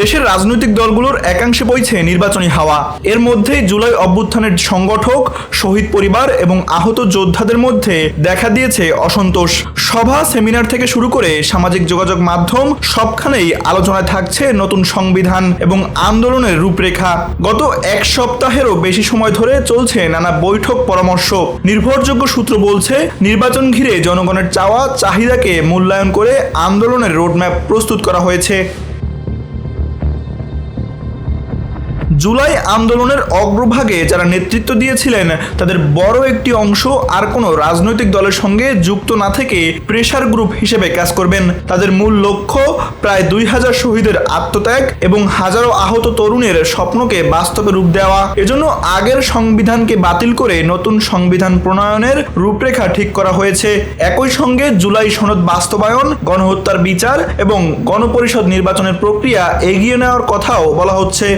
দেশের রাজনৈতিক দলগুলোর একাংশে বইছে নির্বাচনী হাওয়া। এর মধ্যেই জুলাই অভ্যুত্থানের সংগঠক, শহীদ পরিবার এবং আহত যোদ্ধাদের মধ্যে দেখা দিয়েছে অসন্তোষ। সভা, সেমিনার থেকে শুরু করে সামাজিক যোগাযোগ মাধ্যম, সবখানেই আলোচনায় থাকছে নতুন সংবিধান এবং আন্দোলনের রূপরেখা। গত এক সপ্তাহেরও বেশি সময় ধরে চলছে নানা বৈঠক পরামর্শ। নির্ভরযোগ্য সূত্র বলছে, নির্বাচন ঘিরে জনগণের চাওয়া, চাহিদাকে মূল্যায়ন করে আন্দোলনের রোডম্যাপ প্রস্তুত করা হয়েছে। জুলাই আন্দোলনের অগ্রভাগে যারা নেতৃত্ব দিয়েছিলেন, তাদের বড় একটি অংশ আর কোনো রাজনৈতিক দলের সঙ্গে যুক্ত না থেকে প্রেশার গ্রুপ হিসেবে কাজ করবেন। তাদের মূল লক্ষ্য প্রায় দুই হাজার শহীদের আত্মত্যাগ এবং হাজারো আহত তরুণের স্বপ্নকে বাস্তবে রূপ দেওয়া। এজন্য আগের সংবিধানকে বাতিল করে নতুন সংবিধান প্রণয়নের রূপরেখা ঠিক করা হয়েছে। একই সঙ্গে জুলাই সনদ বাস্তবায়ন, গণহত্যার বিচার এবং গণপরিষদ নির্বাচনের প্রক্রিয়া এগিয়ে নেওয়ার কথাও বলা হচ্ছে।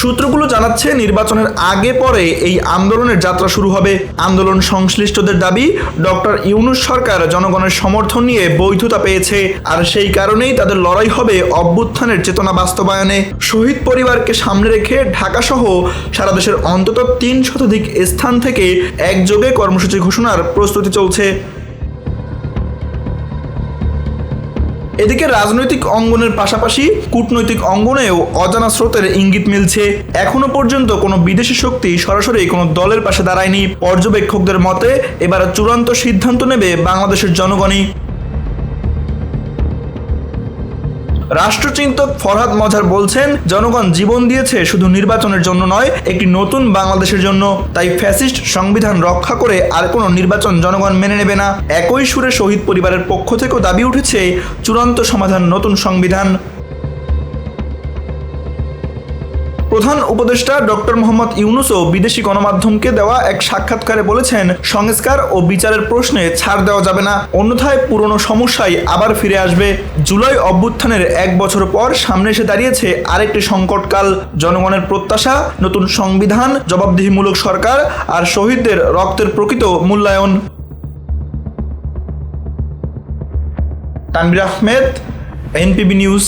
সূত্রগুলো জানাচ্ছে, নির্বাচনের আগে পরে এই আন্দোলনের যাত্রা শুরু হবে। আন্দোলন সংশ্লিষ্টদের দাবি, ডক্টর ইউনুস সরকার জনগণের সমর্থন নিয়ে বৈধতা পেয়েছে। আর সেই কারণেই তাদের লড়াই হবে অভ্যুত্থানের চেতনা বাস্তবায়নে। শহীদ পরিবারকে সামনে রেখে ঢাকা সহ সারা দেশের অন্তত তিন শতাধিক স্থান থেকে একযোগে কর্মসূচি ঘোষণার প্রস্তুতি চলছে। এদিকে রাজনৈতিক অঙ্গনের পাশাপাশি কূটনৈতিক অঙ্গনেও অজানা স্রোতের ইঙ্গিত মিলছে। এখনও পর্যন্ত কোনো বিদেশি শক্তি সরাসরি কোনো দলের পাশে দাঁড়ায়নি। পর্যবেক্ষকদের মতে, এবার চূড়ান্ত সিদ্ধান্ত নেবে বাংলাদেশের জনগণই। রাষ্ট্রচিন্তক ফরহাদ মজার বলছেন, জনগণ জীবন দিয়েছে শুধু নির্বাচনের জন্য নয়, একটি নতুন বাংলাদেশের জন্য। তাই ফ্যাসিস্ট সংবিধান রক্ষা করে আর কোনো নির্বাচন জনগণ মেনে নেবে না। একই সুরে শহীদ পরিবারের পক্ষ থেকেও দাবি উঠেছে, চূড়ান্ত সমাধান নতুন সংবিধান। প্রধান উপদেষ্টা ডক্টর মোহাম্মদ ইউনুসও বিদেশি গণমাধ্যমকে দেওয়া এক সাক্ষাৎকারে বলেছেন, সংস্কার ও বিচারের প্রশ্নে ছাড় দেওয়া যাবে না। অন্যথায় পুরনো সমস্যাই আবার ফিরে আসবে। জুলাই অভ্যুত্থানের এক বছর পর সামনে এসে দাঁড়িয়েছে আরেকটি সংকটকাল। জনগণের প্রত্যাশা, নতুন সংবিধান, জবাবদিহিমূলক সরকার আর শহীদদের রক্তের প্রকৃত মূল্যায়ন। Tanvir Ahmed, NPB news.